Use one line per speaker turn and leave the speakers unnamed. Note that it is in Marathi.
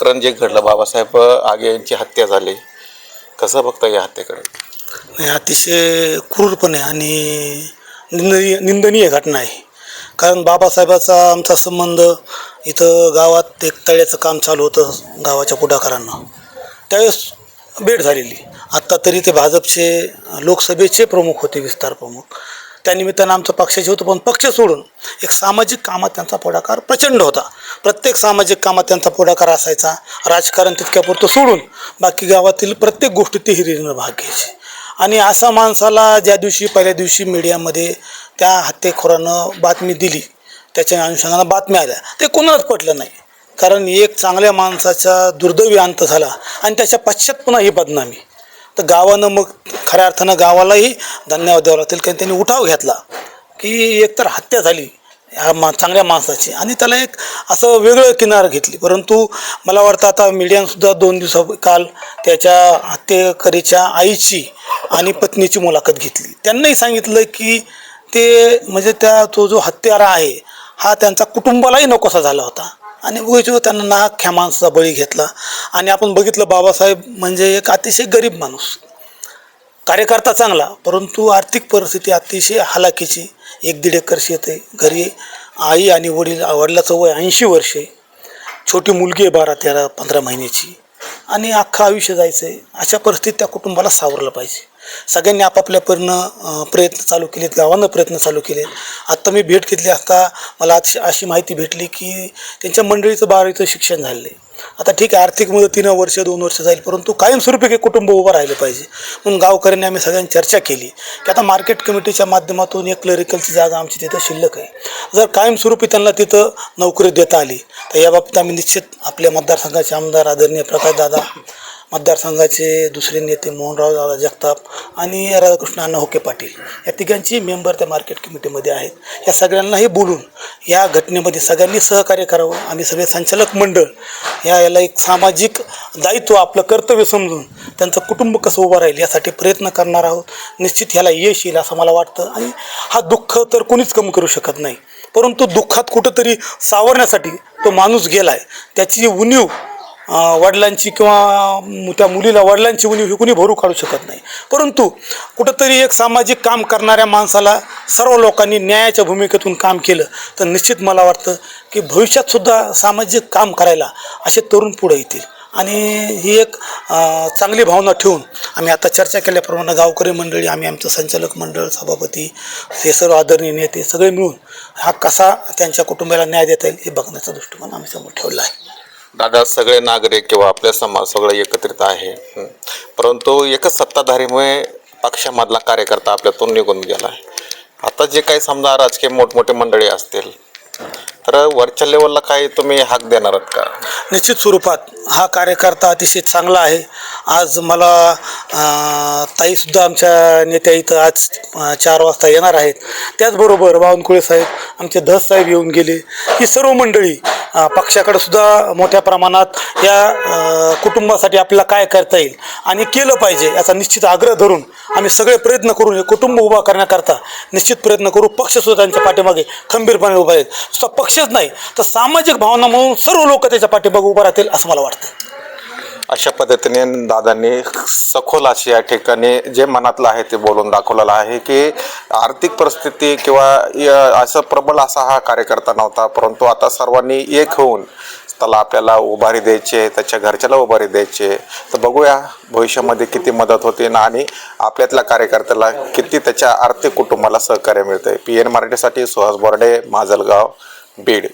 प्रकरण जे घडलं बाबासाहेब आगे यांची हत्या झाली. कसं बघता या हत्येकडे?
नाही अतिशय क्रूरपणे आणि निंदनीय निंदनीय घटना आहे. कारण बाबासाहेबाचा आमचा संबंध इथं गावात एक तळ्याचं काम चालू होतं गावाच्या पुढाकारांना. त्यावेळेस भेट झालेली. आत्ता तरी ते भाजपचे लोकसभेचे प्रमुख होते विस्तार प्रमुख. त्यानिमित्तानं आमचं पक्षाचे होतं पण पक्ष सोडून एक सामाजिक कामात त्यांचा पुढाकार प्रचंड होता. प्रत्येक सामाजिक कामात त्यांचा पुढाकार असायचा. राजकारण तितक्यापुरतं सोडून बाकी गावातील प्रत्येक गोष्टीत ते हिरीनं भाग घ्यायचे. आणि असा माणसाला ज्या दिवशी पहिल्या दिवशी मीडियामध्ये त्या हत्येखोरानं बातमी दिली त्याच्या अनुषंगानं बातम्या आल्या. ते कोणालाच पटलं नाही. कारण एक चांगल्या माणसाचा दुर्दैवी अंत झाला आणि त्याच्या पश्चात पुन्हा ही बदनामी. तर गावानं मग खऱ्या अर्थानं गावालाही धन्यवाद द्यावं लागतील कारण त्यांनी उठाव घेतला की एकतर हत्या झाली ह्या मा चांगल्या माणसाची आणि त्याला एक असं वेगळं किनार घेतली. परंतु मला वाटतं आता मीडियानंसुद्धा दोन दिवसा काल त्याच्या हत्येकरीच्या आईची आणि पत्नीची मुलाखत घेतली. त्यांनाही सांगितलं की ते म्हणजे त्या तो जो हत्यारा आहे हा त्यांचा कुटुंबालाही नकोसा झाला होता. आणि उगाच त्यांना नाक ह्या माणसाचा बळी घेतला. आणि आपण बघितलं बाबासाहेब म्हणजे एक अतिशय गरीब माणूस. कार्यकर्ता चांगला परंतु आर्थिक परिस्थिती अतिशय हालाकीची एक दीड एकर शेत आहे. घरी आई आणि वडील वडिलाचं वय ऐंशी वर्ष आहे. छोटी मुलगी आहे बारा तेरा पंधरा महिन्याची. आणि अख्खं आयुष्य जायचं आहे अशा परिस्थितीत त्या कुटुंबाला सावरलं पाहिजे. सगळ्यांनी आपापल्या परीनं प्रयत्न चालू केलेत गावानं प्रयत्न चालू केले आत्ता मी भेट घेतली असता मला अशी अशी माहिती भेटली की त्यांच्या मंडळीचं बारावीचं शिक्षण झालेलं आहे आता ठीक आहे आर्थिक मदतीनं वर्ष दोन वर्ष जाईल परंतु कायमस्वरूपी काही कुटुंब उभं राहिलं पाहिजे. म्हणून गावकऱ्यांनी आम्ही सगळ्यांनी चर्चा केली की आता मार्केट कमिटीच्या माध्यमातून एक क्लरिकलची जागा आमची तिथं शिल्लक आहे. जर कायमस्वरूपी त्यांना तिथं नोकरी देता आली तर याबाबतीत आम्ही निश्चित आपल्या मतदारसंघाचे आमदार आदरणीय प्रकाशदादा मतदारसंघाचे दुसरे नेते मोहनराव दादा जगताप आणि राधाकृष्ण अण्णा होके पाटील या तिघांची मेंबर त्या मार्केट कमिटीमध्ये आहेत. या सगळ्यांनाही बोलून या घटनेमध्ये सगळ्यांनी सहकार्य करावं. आम्ही सगळे संचालक मंडळ या याला एक सामाजिक दायित्व आपलं कर्तव्य समजून त्यांचं कुटुंब कसं उभं राहील यासाठी प्रयत्न करणार आहोत. निश्चित ह्याला यश येईल असं मला वाटतं. आणि हा दुःख तर कोणीच कमी करू शकत नाही. परंतु दुःखात कुठंतरी सावरण्यासाठी तो माणूस गेला आहे त्याची जी उणीव वडिलांची किंवा त्या मुलीला वडिलांची उणीव ही कुणी भरू काढू शकत नाही. परंतु कुठंतरी एक सामाजिक काम करणाऱ्या माणसाला सर्व लोकांनी न्यायाच्या भूमिकेतून काम केलं तर निश्चित मला वाटतं की भविष्यातसुद्धा सामाजिक काम करायला असे तरुण पुढे येतील. आणि ही एक चांगली भावना ठेवून आम्ही आता चर्चा केल्याप्रमाणे गावकरी मंडळी आम्ही आमचं संचालक मंडळ सभापती हे सर्व आदरणीय नेते सगळे मिळून हा कसा त्यांच्या कुटुंबाला न्याय देता येईल हे बघण्याचा दृष्टिकोन आम्ही समोर ठेवला आहे.
दादा सगळे नागरिक किंवा आपल्या समाज सगळं एकत्रित आहे. परंतु एकच सत्ताधारीमुळे पक्षामधला कार्यकर्ता आपल्यातून निघून गेला आहे आता जे काही समजा राजकीय मोठमोठे मंडळी असतील तर वरच्या लेवलला काही तुम्ही हाक देणार आहात का?
निश्चित स्वरूपात हा कार्यकर्ता अतिशय चांगला आहे. आज मला ताईसुद्धा आमच्या नेत्या इथं आज चार वाजता येणार आहेत. त्याचबरोबर बावनकुळे साहेब आमचे धस साहेब येऊन गेले. ही सर्व मंडळी पक्षाकडे सुद्धा मोठ्या प्रमाणात या कुटुंबासाठी आपल्याला काय करता येईल आणि केलं पाहिजे याचा निश्चित आग्रह धरून आम्ही सगळे प्रयत्न करून हे कुटुंब उभा करण्याकरता निश्चित प्रयत्न करू. पक्षसुद्धा त्यांच्या पाठीमागे खंबीरपणे उभा आहेत. सुद्धा पक्षच नाही तर सामाजिक भावना म्हणून सर्व लोक त्याच्या पाठीमागे उभं राहतील असं मला वाटतं.
अशा पद्धतीने दादांनी सखोल अशी या ठिकाणी जे मनातलं आहे ते बोलून दाखवलेलं आहे की आर्थिक परिस्थिती किंवा य- असं प्रबल असा हा कार्यकर्ता नव्हता परंतु आता सर्वांनी एक होऊन त्याला आपल्याला उभारी द्यायची आहे त्याच्या घरच्याला उभारी द्यायची आहे. तर बघूया भविष्यामध्ये किती मदत होते ना आणि आपल्यातल्या कार्यकर्त्याला किती त्याच्या आर्थिक कुटुंबाला सहकार्य मिळते पी एन मराठीसाठी सुहास बोर्डे माजलगाव बीड.